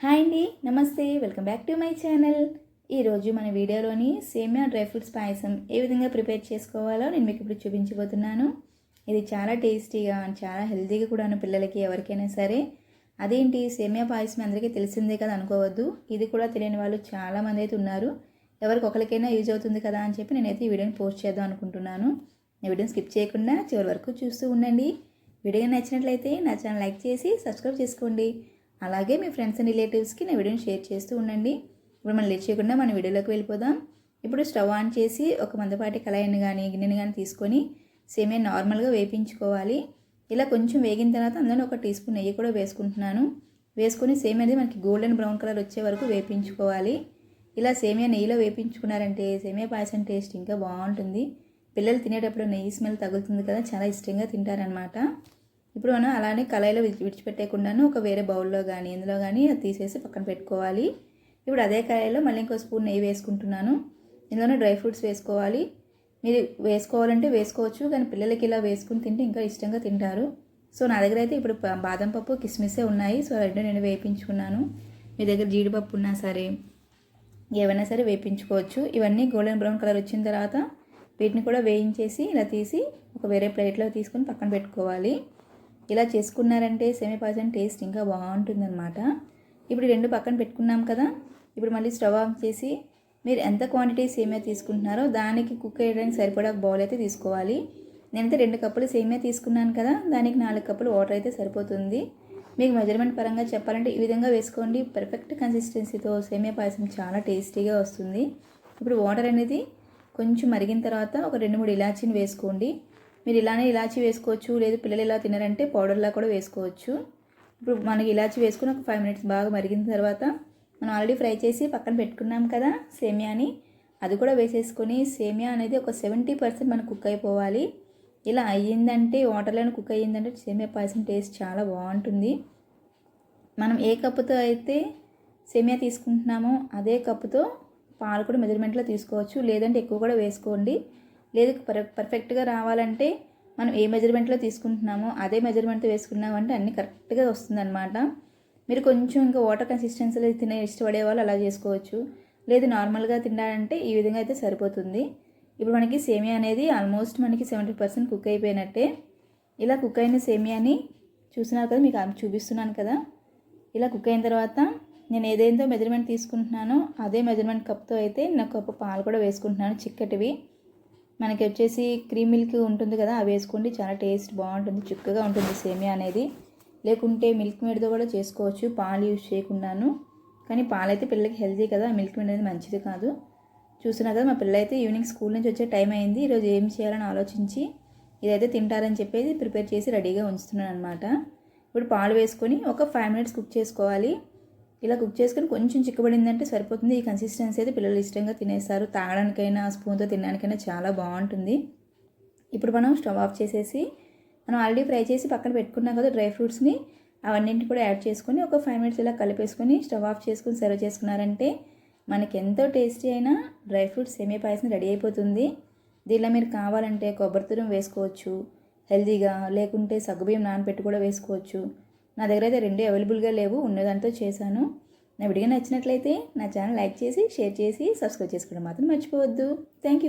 Hi అండి నమస్తే welcome back to my channel. ఈరోజు మన వీడియోలోని సేమియా డ్రై ఫ్రూట్స్ పాయసం ఏ విధంగా ప్రిపేర్ చేసుకోవాలో నేను మీకు ఇప్పుడు చూపించబోతున్నాను. ఇది చాలా టేస్టీగా చాలా హెల్తీగా కూడాను పిల్లలకి ఎవరికైనా సరే. అదేంటి సేమియా పాయసం అందరికీ తెలిసిందే కదా అనుకోవద్దు. ఇది కూడా తెలియని వాళ్ళు చాలామంది అయితే ఉన్నారు. ఎవరికి ఒకరికైనా యూజ్ అవుతుంది కదా అని చెప్పి నేనైతే ఈ వీడియోని పోస్ట్ చేద్దాం అనుకుంటున్నాను. ఈ వీడియోని స్కిప్ చేయకుండా చివరి వరకు చూస్తూ ఉండండి. వీడియో నచ్చినట్లయితే నా ఛానల్ లైక్ చేసి సబ్స్క్రైబ్ చేసుకోండి. అలాగే మీ ఫ్రెండ్స్ అండ్ రిలేటివ్స్కి నా వీడియోని షేర్ చేస్తూ ఉండండి. ఇప్పుడు మనం లేట్ చేయకుండా మన వీడియోలోకి వెళ్ళిపోదాం. ఇప్పుడు స్టవ్ ఆన్ చేసి ఒక మందపాటి కళాయిని కానీ గిన్నెని కానీ తీసుకొని సేమే నార్మల్గా వేపించుకోవాలి. ఇలా కొంచెం వేగిన తర్వాత అందులో ఒక టీ స్పూన్ నెయ్యి కూడా వేసుకుంటున్నాను. వేసుకొని సేమ్ అనేది మనకి గోల్డెన్ బ్రౌన్ కలర్ వచ్చే వరకు వేపించుకోవాలి. ఇలా సేమియా నెయ్యిలో వేపించుకున్నారంటే సేమియా పాయసం టేస్ట్ ఇంకా బాగుంటుంది. పిల్లలు తినేటప్పుడు నెయ్యి స్మెల్ తగులుతుంది కదా చాలా ఇష్టంగా తింటారనమాట ఇప్పుడు మనం అలానే కళాయిలో విడిచిపెట్టేకుండాను ఒక వేరే బౌల్లో కానీ ఇందులో కానీ అది తీసేసి పక్కన పెట్టుకోవాలి. ఇప్పుడు అదే కళాయిలో మళ్ళీ ఇంకో స్పూన్ నెయ్యి వేసుకుంటున్నాను. ఇందులోనే డ్రై ఫ్రూట్స్ వేసుకోవాలి. మీరు వేసుకోవాలంటే వేసుకోవచ్చు కానీ పిల్లలకి ఇలా వేసుకుని తింటే ఇంకా ఇష్టంగా తింటారు. సో నా దగ్గర అయితే ఇప్పుడు బాదం పప్పు కిస్మిసే ఉన్నాయి. సో రెండు నేను వేయించుకున్నాను మీ దగ్గర జీడిపప్పు ఉన్నా సరే ఏవైనా సరే వేయించుకోవచ్చు ఇవన్నీ గోల్డెన్ బ్రౌన్ కలర్ వచ్చిన తర్వాత వీటిని కూడా వేయించేసి ఇలా తీసి ఒక వేరే ప్లేట్లో తీసుకొని పక్కన పెట్టుకోవాలి. ఇలా చేసుకున్నారంటే సెమీపాజన్ టేస్ట్ ఇంకా బాగుంటుందన్నమాట. ఇప్పుడు రెండు పక్కన పెట్టుకున్నాం కదా ఇప్పుడు మళ్ళీ స్టవ్ ఆఫ్ చేసి మీరు ఎంత క్వాంటిటీ సేమియా తీసుకుంటున్నారో దానికి కుక్ చేయడానికి సరిపడా బౌల్ అయితే తీసుకోవాలి. నేనైతే రెండు కప్పులు సేమియా తీసుకున్నాను కదా దానికి నాలుగు కప్పులు వాటర్ అయితే సరిపోతుంది. మీకు మెజర్మెంట్ పరంగా చెప్పాలంటే ఈ విధంగా వేసుకోండి. పర్ఫెక్ట్ కన్సిస్టెన్సీతో సేమియా పాయసం చాలా టేస్టీగా వస్తుంది. ఇప్పుడు వాటర్ అనేది కొంచెం మరిగిన తర్వాత ఒక రెండు మూడు ఇలాచీని వేసుకోండి. మీరు ఇలానే ఇలాచి వేసుకోవచ్చు లేదు పిల్లలు ఇలా తినారంటే పౌడర్లా కూడా వేసుకోవచ్చు. ఇప్పుడు మనకి ఇలాచి వేసుకుని ఒక ఫైవ్ మినిట్స్ బాగా మరిగిన తర్వాత మనం ఆల్రెడీ ఫ్రై చేసి పక్కన పెట్టుకున్నాం కదా సేమియాని అది కూడా వేసేసుకొని సేమియా అనేది ఒక సెవెంటీ పర్సెంట్ మనకు కుక్ అయిపోవాలి. ఇలా అయ్యిందంటే వాటర్లోనే కుక్ అయ్యిందంటే సేమియా పాయసం టేస్ట్ చాలా బాగుంటుంది. మనం ఏ కప్పుతో అయితే సేమియా తీసుకుంటున్నామో అదే కప్పుతో పాలు కూడా మెజర్మెంట్లో తీసుకోవచ్చు. లేదంటే ఎక్కువ కూడా వేసుకోండి. లేదు పర్ పర్ఫెక్ట్గా రావాలంటే మనం ఏ మెజర్మెంట్లో తీసుకుంటున్నామో అదే మెజర్మెంట్తో వేసుకున్నామంటే అన్నీ కరెక్ట్గా వస్తుందన్నమాట. మీరు కొంచెం ఇంకా వాటర్ కన్సిస్టెన్సీలో తినే ఇష్టపడే వాళ్ళు అలా చేసుకోవచ్చు. లేదు నార్మల్గా తినాలంటే ఈ విధంగా అయితే సరిపోతుంది. ఇప్పుడు మనకి సేమియా అనేది ఆల్మోస్ట్ మనకి సెవెంటీ పర్సెంట్ కుక్ అయిపోయినట్టే. ఇలా కుక్ అయిన సేమియాని చూసినారు కదా మీకు చూపిస్తున్నాను కదా. ఇలా కుక్ అయిన తర్వాత నేను ఏదైతే మెజర్మెంట్ తీసుకుంటున్నానో అదే మెజర్మెంట్ కప్తో అయితే నాకు కప్పు పాలు కూడా వేసుకుంటున్నాను చిక్కటివి. మనకి వచ్చేసి క్రీమ్ మిల్క్ ఉంటుంది కదా అవి వేసుకోండి. చాలా టేస్ట్ బాగుంటుంది. చిక్కగా ఉంటుంది సేమియా అనేది. లేకుంటే మిల్క్ మేడ్తో కూడా చేసుకోవచ్చు. పాలు యూజ్ చేయకుండాను. కానీ పాలైతే పిల్లలకి హెల్తీ కదా మిల్క్ మేడ్ అనేది మంచిది కాదు. చూసినా కదా మా పిల్లలైతే ఈవినింగ్ స్కూల్ నుంచి వచ్చే టైం అయింది. ఈరోజు ఏం చేయాలని ఆలోచించి ఇదైతే తింటారని చెప్పేసి ప్రిపేర్ చేసి రెడీగా ఉంచుతున్నాను అనమాట ఇప్పుడు పాలు వేసుకొని ఒక ఫైవ్ మినిట్స్ కుక్ చేసుకోవాలి. ఇలా కుక్ చేసుకుని కొంచెం చిక్కబడిందంటే సరిపోతుంది. ఈ కన్సిస్టెన్సీ అయితే పిల్లలు ఇష్టంగా తినేస్తారు. తాగడానికైనా స్పూన్తో తినడానికైనా చాలా బాగుంటుంది. ఇప్పుడు మనం స్టవ్ ఆఫ్ చేసేసి మనం ఆల్రెడీ ఫ్రై చేసి పక్కన పెట్టుకున్నాం కదా డ్రై ఫ్రూట్స్ని అవన్నింటి కూడా యాడ్ చేసుకొని ఒక ఫైవ్ మినిట్స్ ఇలా కలిపేసుకొని స్టవ్ ఆఫ్ చేసుకొని సర్వ్ చేసుకున్నారంటే మనకి ఎంతో టేస్టీ అయినా డ్రై ఫ్రూట్స్ సేమియా పాయసం రెడీ అయిపోతుంది. దీనిలో మీరు కావాలంటే కొబ్బరి తురం వేసుకోవచ్చు. హెల్దీగా లేకుంటే సగ్గుబియ్యం నానబెట్టి కూడా వేసుకోవచ్చు. నా దగ్గర అయితే రెండు అవైలబుల్గా లేవు ఉన్నదాంతో చేశాను. నా విడిగా నచ్చినట్లయితే నా ఛానల్ లైక్ చేసి షేర్ చేసి సబ్స్క్రైబ్ చేసుకోవడం మాత్రం మర్చిపోవద్దు. Thank you